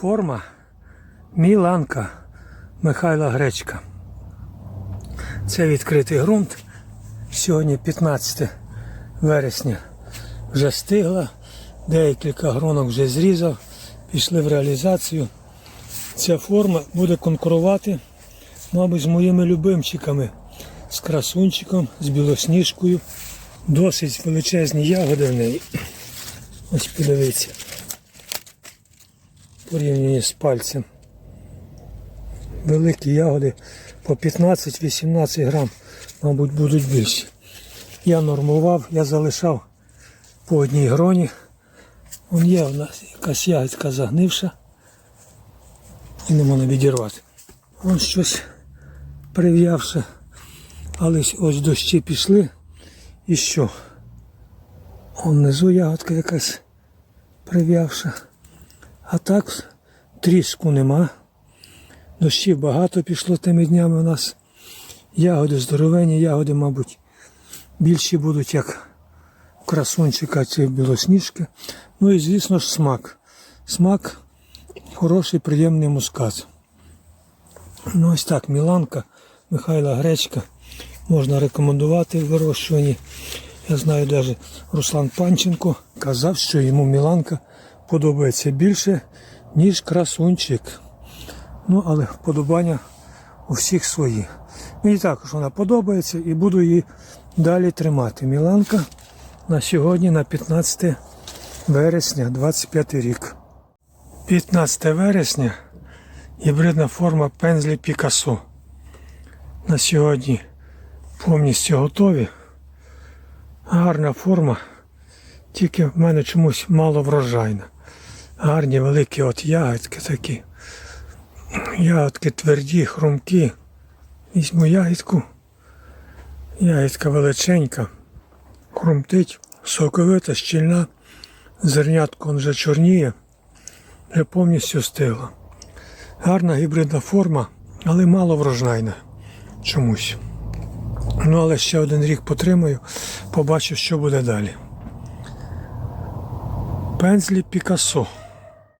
форма Міланка Михайла Гречка. Це відкритий ґрунт. Сьогодні 15 вересня вже стигла. Декілька гронок вже зрізав, пішли в реалізацію. Ця форма буде конкурувати, мабуть, з моїми любимчиками, з красунчиком, з білосніжкою. Досить величезні ягоди в неї. Ось подивіться. Порівняні з пальцем. Великі ягоди по 15-18 грам, мабуть, будуть більші. Я нормував, я залишав по одній гроні. Вон є у нас якась ягідка загнивша. І не можна відірвати. Вон щось прив'явши. Але ось дощі пішли. І що? Вон внизу ягодка якась прив'явша. А так тріску нема. Дощів багато пішло тими днями у нас. Ягоди здоровенні, ягоди, мабуть, більші будуть, як красунчика чи білосніжки. Ну і звісно ж смак. Смак хороший, приємний мускат. Ну ось так, Міланка, Михайла Гречка. Можна рекомендувати в. Я знаю, навіть Руслан Панченко казав, що йому Міланка подобається більше, ніж красунчик. Ну, але вподобання у всіх свої. Мені також вона подобається і буду її далі тримати. Міланка на сьогодні, на 15 вересня, 25 рік. 15 вересня гібридна форма пензлі Пікасо. На сьогодні повністю готові. Гарна форма, тільки в мене чомусь мало врожайна. Гарні великі от ягодки такі. Ягодки тверді, хрумкі. Візьму ягідку. Ягідка величенька, хрумтить, соковита, щільна, зернятко вже чорніє, вже повністю стигла. Гарна гібридна форма, але мало врожайна чомусь. Ну, але ще один рік потримаю, побачу, що буде далі. Пензлі Пікассо.